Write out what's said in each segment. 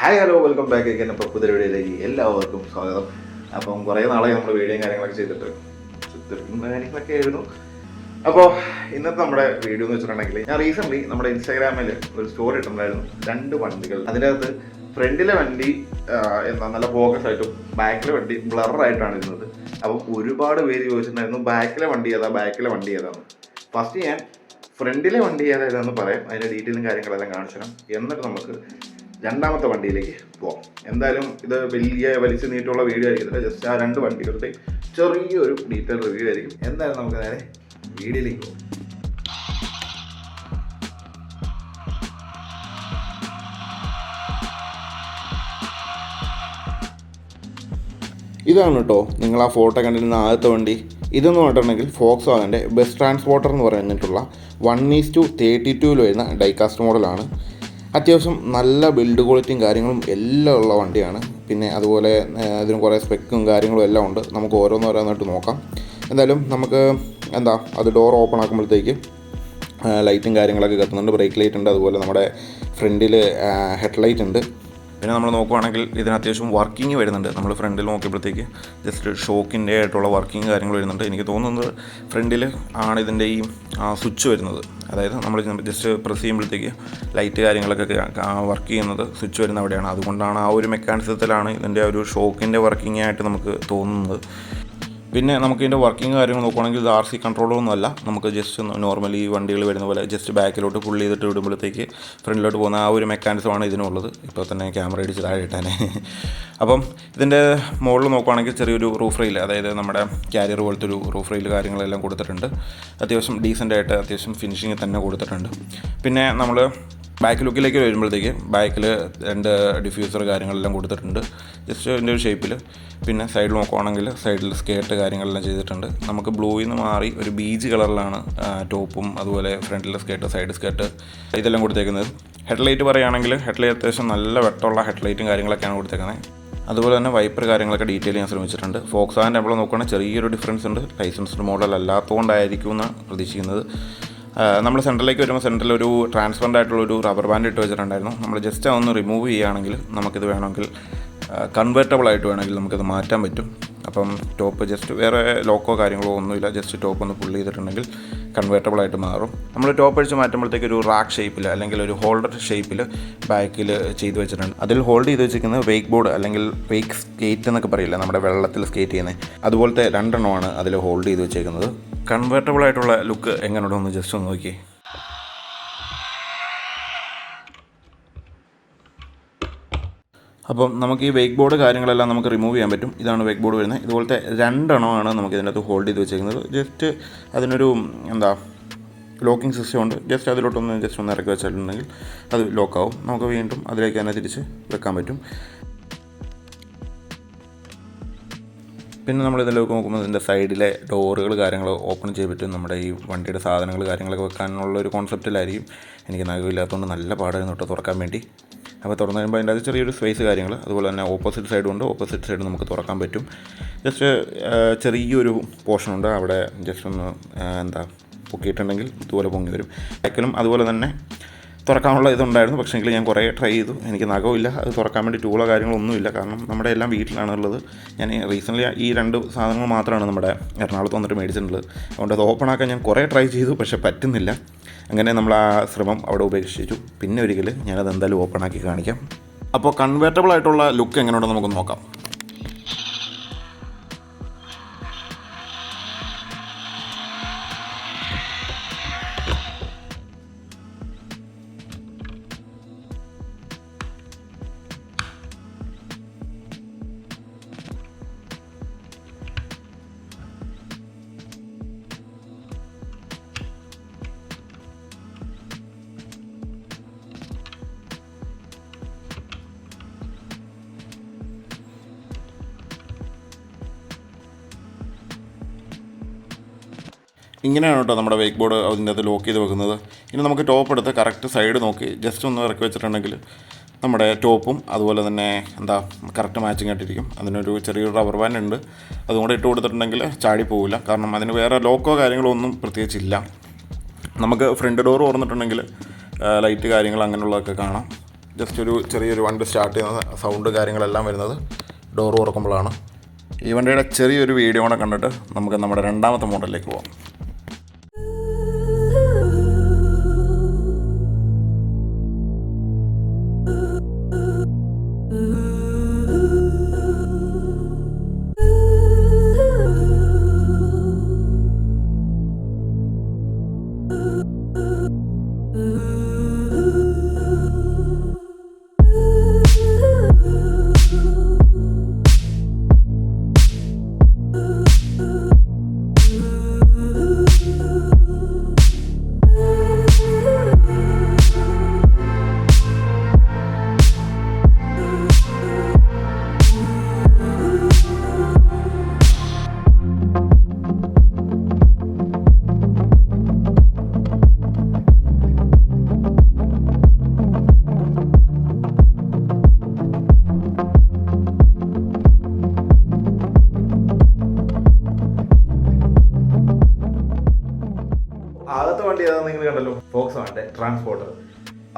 Hi hello welcome back again. അപ്പോൾ പുതിയ വീഡിയോയിലേക്ക് എല്ലാവർക്കും സ്വാഗതം. അപ്പം കുറേ നാളായി നമ്മൾ വീഡിയോയും കാര്യങ്ങളൊക്കെ ചെയ്തിട്ട് ചിത്രം കാര്യങ്ങളൊക്കെ ആയിരുന്നു. അപ്പോൾ ഇന്നത്തെ നമ്മുടെ വീഡിയോ എന്ന് വെച്ചിട്ടുണ്ടെങ്കിൽ ഞാൻ റീസെന്റ്ലി നമ്മുടെ ഇൻസ്റ്റാഗ്രാമിൽ ഒരു സ്റ്റോറി ഇട്ടിട്ടുണ്ടായിരുന്നു. രണ്ട് വണ്ടികൾ. അതിനകത്ത് ഫ്രണ്ടിലെ വണ്ടി എന്താ നല്ല ഫോക്കസ് ആയിട്ടും ബാക്കിലെ വണ്ടി ബ്ലറായിട്ടാണ് ഇരുന്നത്. അപ്പം ഒരുപാട് പേര് ചോദിച്ചിട്ടുണ്ടായിരുന്നു ബാക്കിലെ വണ്ടി ഏതാ? ബാക്കിലെ വണ്ടി ഏതാണ് ഫസ്റ്റ് ഞാൻ ഫ്രണ്ടിലെ വണ്ടി ഏതായതാന്ന് പറയാം. അതിന്റെ ഡീറ്റെയിലും കാര്യങ്ങളെല്ലാം കാണിച്ചു തരാം. എന്നിട്ട് നമുക്ക് രണ്ടാമത്തെ വണ്ടിയിലേക്ക് പോവാം. എന്തായാലും ഇത് വലിയ വലിച്ചു നീട്ടുള്ള വീഡിയോ ആയിരിക്കും. ജസ്റ്റ് ആ രണ്ട് വണ്ടികളുടെ ചെറിയൊരു ഡീറ്റെയിൽ റിവ്യൂ ആയിരിക്കും. എന്തായാലും നമുക്ക് നേരെ വീഡിയോയിലേക്ക് പോകാം ഇതാണ് കേട്ടോ നിങ്ങൾ ആ ഫോട്ടോ കണ്ടിരുന്ന ആദ്യത്തെ വണ്ടി. ഇതെന്ന് പറഞ്ഞിട്ടുണ്ടെങ്കിൽ ഫോക്സ് വാഗന്റെ ബസ് ട്രാൻസ്പോർട്ടർ എന്ന് പറഞ്ഞിട്ടുള്ള വൺ ഈസ് ടു തേർട്ടി ടുവിൽ വരുന്ന ഡൈകാസ്റ്റ് മോഡലാണ്. അത്യാവശ്യം നല്ല ബിൽഡ് ക്വാളിറ്റിയും കാര്യങ്ങളും എല്ലാം ഉള്ള വണ്ടിയാണ്. പിന്നെ അതുപോലെ അതിന് കുറേ സ്പെക്കും കാര്യങ്ങളും എല്ലാം ഉണ്ട്. നമുക്ക് ഓരോന്നോരോന്നായിട്ട് നോക്കാം. എന്തായാലും നമുക്ക് എന്താ അത് ഡോർ ഓപ്പൺ ആക്കുമ്പോഴത്തേക്ക് ലൈറ്റും കാര്യങ്ങളൊക്കെ കത്തുന്നുണ്ട്. ബ്രേക്ക് ലൈറ്റ് ഉണ്ട്. അതുപോലെ നമ്മുടെ ഫ്രണ്ടിൽ ഹെഡ് ലൈറ്റ് ഉണ്ട്. പിന്നെ നമ്മൾ നോക്കുവാണെങ്കിൽ ഇതിന് അത്യാവശ്യം വർക്കിംഗ് വരുന്നുണ്ട്. നമ്മൾ ഫ്രണ്ടിൽ നോക്കിയപ്പോഴത്തേക്ക് ജസ്റ്റ് ഷോക്കിന്റെ ആയിട്ടുള്ള വർക്കിംഗ് കാര്യങ്ങൾ വരുന്നുണ്ട്. എനിക്ക് തോന്നുന്നത് ഫ്രണ്ടിൽ ആണ് ഇതിന്റെ ഈ സ്വിച്ച് വരുന്നത്. അതായത് നമ്മൾ ജസ്റ്റ് പ്രസ് ചെയ്യുമ്പോഴത്തേക്ക് ലൈറ്റ് കാര്യങ്ങളൊക്കെ വർക്ക് ചെയ്യുന്നത് സ്വിച്ച് വരുന്ന അവിടെയാണ്. അതുകൊണ്ടാണ് ആ ഒരു മെക്കാനിസത്തിലാണ് ഇതിന്റെ ഒരു ഷോക്കിന്റെ വർക്കിംഗ് ആയിട്ട് നമുക്ക് തോന്നുന്നത്. പിന്നെ നമുക്ക് ഇതിന്റെ വർക്കിംഗ് കാര്യങ്ങൾ നോക്കുകയാണെങ്കിൽ ഇത് ആർ സി കൺട്രോളൊന്നും അല്ല. നമുക്ക് ജസ്റ്റ് നോർമലി വണ്ടികൾ വരുന്ന പോലെ ജസ്റ്റ് ബാക്കിലോട്ട് പുള്ളി ചെയ്തിട്ട് വിടുമ്പോഴത്തേക്ക് ഫ്രണ്ടിലോട്ട് പോകുന്ന ആ ഒരു മെക്കാനിസമാണ് ഇതിനുള്ളത്. ഇപ്പോൾ തന്നെ ക്യാമറ അടിച്ച് താഴെ ഇട്ടാനേ. അപ്പം ഇതിന്റെ മുകളിൽ നോക്കുകയാണെങ്കിൽ ചെറിയൊരു റൂഫ് റെയിൽ അതായത് നമ്മുടെ ക്യാരിയർ പോലത്തെ ഒരു റൂഫ് റെയിൽ കാര്യങ്ങളെല്ലാം കൊടുത്തിട്ടുണ്ട്. അത്യാവശ്യം ഡീസന്റ് ആയിട്ട് അത്യാവശ്യം ഫിനിഷിങ് തന്നെ കൊടുത്തിട്ടുണ്ട്. പിന്നെ നമ്മൾ ബാക്ക് ലുക്കിലേക്ക് വരുമ്പോഴത്തേക്ക് ബാക്കിൽ രണ്ട് ഡിഫ്യൂസർ കാര്യങ്ങളെല്ലാം കൊടുത്തിട്ടുണ്ട്. ജസ്റ്റ് എന്റെ ഒരു ഷേപ്പിൽ പിന്നെ സൈഡിൽ നോക്കുവാണെങ്കിൽ സൈഡിൽ സ്കേർട്ട് കാര്യങ്ങളെല്ലാം ചെയ്തിട്ടുണ്ട്. നമുക്ക് ബ്ലൂയിൽ നിന്ന് മാറി ഒരു ബീജ് കളറിലാണ് ടോപ്പും അതുപോലെ ഫ്രണ്ടിലെ സ്കേർട്ട് സൈഡ് സ്കേർട്ട് ഇതെല്ലാം കൊടുത്തേക്കുന്നത്. ഹെഡ്ലൈറ്റ് പറയുകയാണെങ്കിൽ ഹെഡ്ലൈറ്റ് അത്യാവശ്യം നല്ല വെട്ടമുള്ള ഹെഡ്ലൈറ്റും കാര്യങ്ങളൊക്കെയാണ് കൊടുത്തേക്കുന്നത്. അതുപോലെ തന്നെ വൈപ്പർ കാര്യങ്ങളൊക്കെ ഡീറ്റെയിൽ ചെയ്യാൻ ശ്രമിച്ചിട്ടുണ്ട്. ഫോക്സ് ആൻഡ് നമ്മൾ നോക്കുകയാണെങ്കിൽ ചെറിയൊരു ഡിഫറൻസ് ഉണ്ട്. ലൈസൻസ്ഡ് മോഡൽ അല്ലാത്തതുകൊണ്ടായിരിക്കും എന്നാണ് പ്രതീക്ഷിക്കുന്നത്. നമ്മൾ സെന്ററിലേക്ക് വരുമ്പോൾ സെന്ററിൽ ഒരു ട്രാൻസ്പെറന്റ് ആയിട്ടുള്ള ഒരു റബ്ബർ ബാൻഡ് ഇട്ട് വെച്ചിട്ടുണ്ടായിരുന്നു. നമ്മൾ ജസ്റ്റ് അതൊന്ന് റിമൂവ് ചെയ്യുകയാണെങ്കിൽ നമുക്കിത് വേണമെങ്കിൽ കൺവേർട്ടബിൾ ആയിട്ട് വേണമെങ്കിൽ നമുക്കിത് മാറ്റാൻ പറ്റും. അപ്പം ടോപ്പ് ജസ്റ്റ് വേറെ ലോക്കോ കാര്യങ്ങളോ ഒന്നുമില്ല. ജസ്റ്റ് ടോപ്പ് ഒന്ന് പുള്ളി ചെയ്തിട്ടുണ്ടെങ്കിൽ കൺവേർട്ടബിൾ ആയിട്ട് മാറും. നമ്മൾ ടോപ്പ് അടിച്ച് മാറ്റുമ്പോഴത്തേക്ക് ഒരു റാക്ക് ഷേപ്പിൽ അല്ലെങ്കിൽ ഒരു ഹോൾഡർ ഷേപ്പിൽ ബാക്കിൽ ചെയ്ത് വെച്ചിട്ടുണ്ട്. അതിൽ ഹോൾഡ് ചെയ്ത് വെച്ചിരിക്കുന്നത് വെയ്ക്ക് ബോർഡ് അല്ലെങ്കിൽ വെയ്ക്ക് സ്കേറ്റ് എന്നൊക്കെ പറയില്ല? നമ്മുടെ വെള്ളത്തിൽ സ്കേറ്റ് ചെയ്യുന്നത് അതുപോലത്തെ രണ്ടെണ്ണമാണ് അതിൽ ഹോൾഡ് ചെയ്ത് വെച്ചേക്കുന്നത്. കൺവേർട്ടബിൾ ആയിട്ടുള്ള ലുക്ക് എങ്ങനെയുണ്ടെന്ന് ജസ്റ്റ് ഒന്ന് നോക്കി അപ്പം നമുക്ക് ഈ വെയ്ക്ക് ബോർഡ് കാര്യങ്ങളെല്ലാം നമുക്ക് റിമൂവ് ചെയ്യാൻ പറ്റും. ഇതാണ് വെയ്ക്ക് ബോർഡ് വരുന്നത്. ഇതുപോലത്തെ രണ്ടെണ്ണമാണ് നമുക്ക് ഇതിനകത്ത് ഹോൾഡ് ചെയ്ത് വെച്ചേക്കുന്നത് ജസ്റ്റ് അതിനൊരു എന്താ ലോക്കിംഗ് സിസ്റ്റം ഉണ്ട്. ജസ്റ്റ് അതിലോട്ടൊന്ന് ജസ്റ്റ് ഒന്ന് ഇറക്കി വെച്ചിട്ടുണ്ടെങ്കിൽ അത് ലോക്കാവും നമുക്ക് വീണ്ടും അതിലേക്ക് തന്നെ തിരിച്ച് വെക്കാൻ പറ്റും. പിന്നെ നമ്മൾ ഇതിലേക്ക് നോക്കുമ്പോൾ ഇതിന്റെ സൈഡിലെ ഡോറുകൾ കാര്യങ്ങൾ ഓപ്പൺ ചെയ്ത് പറ്റും നമ്മുടെ ഈ വണ്ടിയുടെ സാധനങ്ങൾ കാര്യങ്ങളൊക്കെ വെക്കാനുള്ള ഒരു കോൺസെപ്റ്റിലായിരിക്കും. എനിക്ക് നഖമില്ലാത്തതുകൊണ്ട് നല്ല പാടായിരുന്നു കേട്ടോ തുറക്കാൻ വേണ്ടി. അപ്പോൾ തുറന്നു കഴിയുമ്പോൾ അതിന്റെ അത് ചെറിയൊരു സ്പേസ് കാര്യങ്ങൾ. അതുപോലെ തന്നെ ഓപ്പോസിറ്റ് സൈഡും ഉണ്ട്. ഓപ്പോസിറ്റ് സൈഡ് നമുക്ക് തുറക്കാൻ പറ്റും. ജസ്റ്റ് ചെറിയൊരു പോർഷൻ ഉണ്ട്. അവിടെ ജസ്റ്റ് ഒന്ന് എന്താ പൊക്കിയിട്ടുണ്ടെങ്കിൽ ഇതുപോലെ പൊങ്ങി വരും. ബാക്കിലും അതുപോലെ തന്നെ തുറക്കാനുള്ള ഇതുണ്ടായിരുന്നു. പക്ഷേങ്കിൽ ഞാൻ കുറേ ട്രൈ ചെയ്തു. എനിക്ക് നഖമില്ല അത് തുറക്കാൻ വേണ്ടി ടൂളോ കാര്യങ്ങളോ ഒന്നുമില്ല. കാരണം നമ്മുടെ എല്ലാം വീട്ടിലാണ് ഉള്ളത് ഞാൻ റീസെന്റ്ലി ഈ രണ്ട് സാധനങ്ങൾ മാത്രമാണ് നമ്മുടെ എറണാകുളത്ത് വന്നിട്ട് മേടിച്ചിട്ടുള്ളത്. അതുകൊണ്ട് അത് ഓപ്പൺ ആക്കാൻ ഞാൻ കുറേ ട്രൈ ചെയ്തു. പക്ഷേ പറ്റുന്നില്ല. അങ്ങനെ നമ്മൾ ആ ശ്രമം അവിടെ ഉപേക്ഷിച്ചു. പിന്നെ ഒരിക്കൽ ഞാനത് എന്തായാലും ഓപ്പൺ ആക്കി കാണിക്കാം. അപ്പോൾ കൺവേർട്ടബിൾ ആയിട്ടുള്ള ലുക്ക് എങ്ങനെയുണ്ടെന്ന് നമുക്ക് നോക്കാം. ഇങ്ങനെയാണ് കേട്ടോ നമ്മുടെ വെയ്ക്ക് ബോർഡ് അതിന്റെ അകത്ത് ലോക്ക് ചെയ്ത് വെക്കുന്നത്. ഇനി നമുക്ക് ടോപ്പ് എടുത്ത് കറക്റ്റ് സൈഡ് നോക്കി. ജസ്റ്റ് ഒന്ന് ഇറക്കി വെച്ചിട്ടുണ്ടെങ്കിൽ നമ്മുടെ ടോപ്പും അതുപോലെ തന്നെ എന്താ കറക്റ്റ് മാച്ചിങ് ആയിട്ടിരിക്കും. അതിനൊരു ചെറിയൊരു റബ്ബർ ബാൻഡ് ഉണ്ട്. അതും കൂടെ ഇട്ട് കൊടുത്തിട്ടുണ്ടെങ്കിൽ ചാടി പോവില്ല. കാരണം അതിന് വേറെ ലോക്കോ കാര്യങ്ങളോ ഒന്നും പ്രത്യേകിച്ചില്ല. നമുക്ക് ഫ്രണ്ട് ഡോർ തുറന്നിട്ടുണ്ടെങ്കിൽ ലൈറ്റ് കാര്യങ്ങൾ അങ്ങനെയുള്ളതൊക്കെ കാണാം. ജസ്റ്റ് ഒരു ചെറിയൊരു വണ്ടി സ്റ്റാർട്ട് ചെയ്യുന്ന സൗണ്ട് കാര്യങ്ങളെല്ലാം വരുന്നത് ഡോർ തുറക്കുമ്പോഴാണ്. ഈ വണ്ടിയുടെ ചെറിയൊരു വീഡിയോ കൂടെ കണ്ടിട്ട് നമുക്ക് നമ്മുടെ രണ്ടാമത്തെ മോഡലിലേക്ക് പോകാം ആദ്യത്തെ വണ്ടി ഏതാണെന്ന് നിങ്ങൾ കണ്ടല്ലോ? ഫോക്സ് വേണ്ടേ ട്രാൻസ്പോർട്ടർ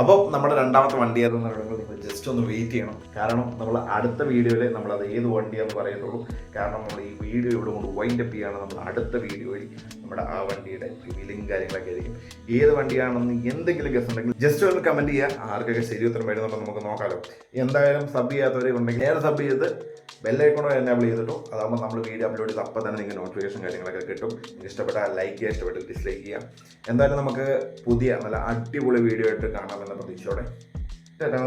അപ്പോൾ നമ്മുടെ രണ്ടാമത്തെ വണ്ടി ഏതെന്ന് പറയുമ്പോൾ നിങ്ങൾ ജസ്റ്റ് ഒന്ന് വെയിറ്റ് ചെയ്യണം. കാരണം നമ്മൾ അടുത്ത വീഡിയോയിൽ നമ്മൾ അത് ഏത് വണ്ടിയാണെന്ന് പറയത്തുള്ളൂ കാരണം നമ്മൾ ഈ വീഡിയോ ഇവിടെ കൊണ്ട് വൈൻഡ് അപ്പ് നമ്മൾ അടുത്ത വീഡിയോയിൽ നമ്മുടെ ആ വണ്ടിയുടെ റിവീലിംഗ് കാര്യങ്ങളൊക്കെ ആയിരിക്കും. ഏത് വണ്ടിയാണെന്ന് എന്തെങ്കിലും ഗസ് ഉണ്ടെങ്കിൽ ജസ്റ്റ് ഒന്ന് കമന്റ് ചെയ്യുക. ആർക്കൊക്കെ ശരി ഉത്തരം വരുന്നുണ്ടോ നമുക്ക് നോക്കാമല്ലോ എന്തായാലും സബ് ചെയ്യാത്തവരെ ഉണ്ടെങ്കിൽ നേരെ സബ് ചെയ്ത് ബെല്ലൈക്കണോ എനേബിൾ ചെയ്തിട്ടോ. അതാകുമ്പോൾ നമ്മൾ വീഡിയോ അപ്ലോഡ് ചെയ്ത് അപ്പോൾ തന്നെ നിങ്ങൾക്ക് നോട്ടിഫിക്കേഷൻ കാര്യങ്ങളൊക്കെ കിട്ടും. നിങ്ങൾക്ക് ഇഷ്ടപ്പെട്ടാൽ ലൈക്ക് ചെയ്യുക ഇഷ്ടപ്പെട്ടാൽ ഡിസ്ലൈക്ക് ചെയ്യാം. എന്തായാലും നമുക്ക് പുതിയ നല്ല അടിപൊളി വീഡിയോ ആയിട്ട് കാണാമെന്ന പ്രതീക്ഷയോടെ. ടാറ്റാ.